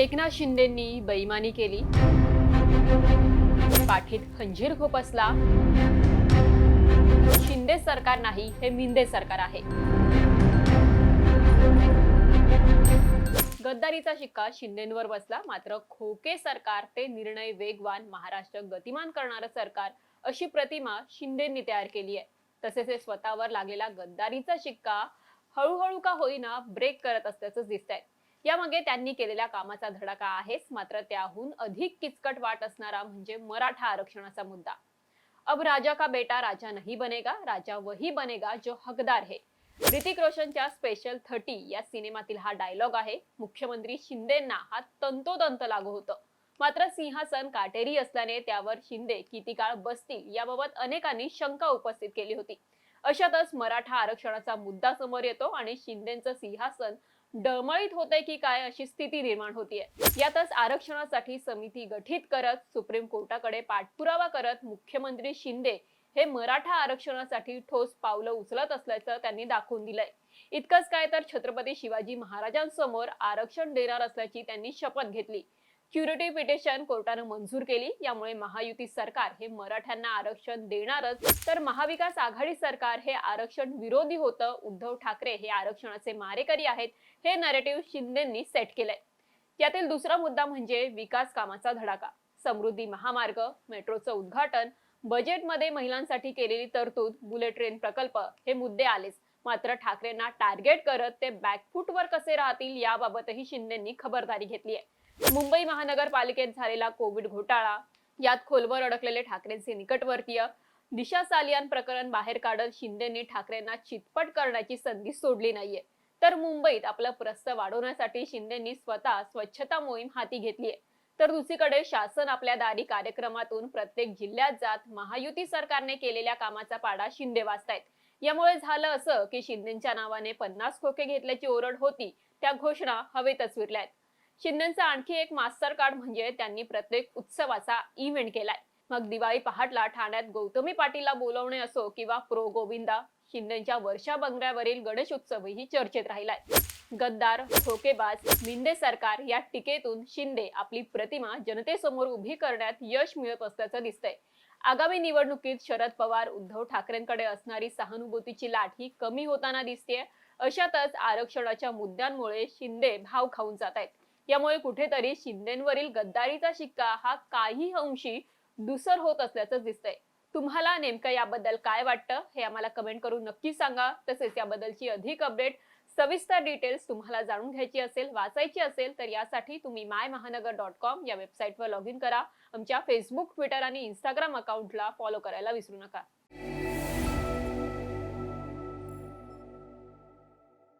एकनाथ शिंदेंनी बैमानी केली. पाठीत खंजीर खोपसला शिंदे सरकार नाही हे मिंदे सरकार आहे. गद्दारीचा शिक्का शिंदेंवर बसला. मात्र खोके सरकार ते निर्णय वेगवान महाराष्ट्र गतिमान करणारं सरकार अशी प्रतिमा शिंदेंनी तयार केली आहे. तसेच हे स्वतःवर लागलेला गद्दारीचा शिक्का हळूहळू का होईना ब्रेक करत असल्याचं दिसतंय. यामागे त्यांनी केलेल्या कामाचा धडाका आहेच मात्र त्याहून अधिक किचकट वाट असणारा म्हणजे मराठा आरक्षणाचा मुद्दा. अब राजा का बेटा राजा नहीं बनेगा राजा वही बनेगा जो हकदार है. ऋतिक रोशनच्या स्पेशल थर्टी या सिनेमातील हा डायलॉग आहे. मुख्यमंत्री शिंदेना हा तंतोतंत लागू होतं. मात्र सिंहासन काटेरी असल्याने त्यावर शिंदे किती काळ बसतील याबाबत अनेकांनी शंका उपस्थित केली होती. अशातच मराठा आरक्षणाचा मुद्दा समोर येतो आणि शिंदेचं सिंहासन डळमळीत होते की काय अशी स्थिती निर्माण होतीये. यातच आरक्षणासाठी समिती गठीत करत सुप्रीम कोर्टाकडे पाठपुरावा करत मुख्यमंत्री शिंदे हे मराठा आरक्षणासाठी ठोस पावलं उचलत असल्याचं त्यांनी दाखवून दिलंय. इतकंच काय तर छत्रपती शिवाजी महाराजांसमोर आरक्षण देणार असल्याची त्यांनी शपथ घेतली. क्युरेटिव्ह पिटिशन कोर्टानं मंजूर केली. यामुळे महायुती सरकार हे मराठ्यांना आरक्षण देणारच. तर महाविकास आघाडी सरकार हे आरक्षण विरोधी होतं. उद्धव ठाकरे हे आरक्षणाचे मारेकरी आहेत. हे नरेटिव्ह शिंदेंनी सेट केलंय. यातील दुसरा मुद्दा म्हणजे विकास कामाचा धडाका. समृद्धी महामार्ग मेट्रोचं उद्घाटन बजेटमध्ये महिलांसाठी केलेली तरतूद बुलेट ट्रेन प्रकल्प हे मुद्दे आलेच. मात्र ठाकरेंना टार्गेट करत ते बॅकफूटवर कसे राहतील याबाबतही शिंदेंनी खबरदारी घेतली आहे मुंबई महानगरपालिकेत झालेला कोविड घोटाळा यात खोलवर अडकलेले ठाकरेंचे निकटवर्तीय दिशा सालियान प्रकरण बाहेर काढत शिंदेंनी ठाकरेंना चितपट करण्याची संधी सोडली नाहीये. तर मुंबईत आपलं प्रस्त वाढवण्यासाठी शिंदेंनी स्वतः स्वच्छता मोहीम हाती घेतलीय. तर दुसरीकडे शासन आपल्या दारी कार्यक्रमातून प्रत्येक जिल्ह्यात जात महायुती सरकारने केलेल्या कामाचा पाडा शिंदे वाचतायत यामुळे झालं असं की शिंदेच्या नावाने पन्नास खोके घेतल्याची ओरड होती त्या घोषणा हवेतच विरल्यात शिंदेचा आणखी एक मास्टर कार्ड म्हणजे त्यांनी प्रत्येक उत्सवाचा इव्हेंट केलाय. मग दिवाळी पहाटला ठाण्यात गौतमी पाटीलला बोलवणे असो किंवा प्रो गोविंदा शिंदेच्या वर्षा बंगल्यावरील गणेश उत्सवही चर्चेत राहिलाय. गद्दार ठोकेबाज मिंदे सरकार या टीकेतून शिंदे आपली प्रतिमा जनतेसमोर उभी करण्यात यश मिळत असल्याचं दिसतंय. आगामी निवडणुकीत शरद पवार उद्धव ठाकरेंकडे असणारी सहानुभूतीची लाट ही कमी होताना दिसतेय. अशातच आरक्षणाच्या मुद्द्यांमुळे शिंदे भाव खाऊन जात आहेत यामुळे कुठेतरी शिंदेवरील गद्दारीचा शिक्का हा काही अंशी दुसर होत असल्याचं दिसतंय. तुम्हाला नेमकं याबद्दल काय वाटतं हे आम्हाला कमेंट करून नक्की सांगा. तसेच याबद्दलची अधिक अपडेट सविस्तर डिटेल्स तुम्हाला जाणून घ्यायची असेल वाचायची असेल तर यासाठी तुम्ही माय महानगर डॉट कॉम या वेबसाईटवर लॉग इन करा. आमच्या फेसबुक ट्विटर आणि इंस्टाग्राम अकाउंटला फॉलो करायला विसरू नका.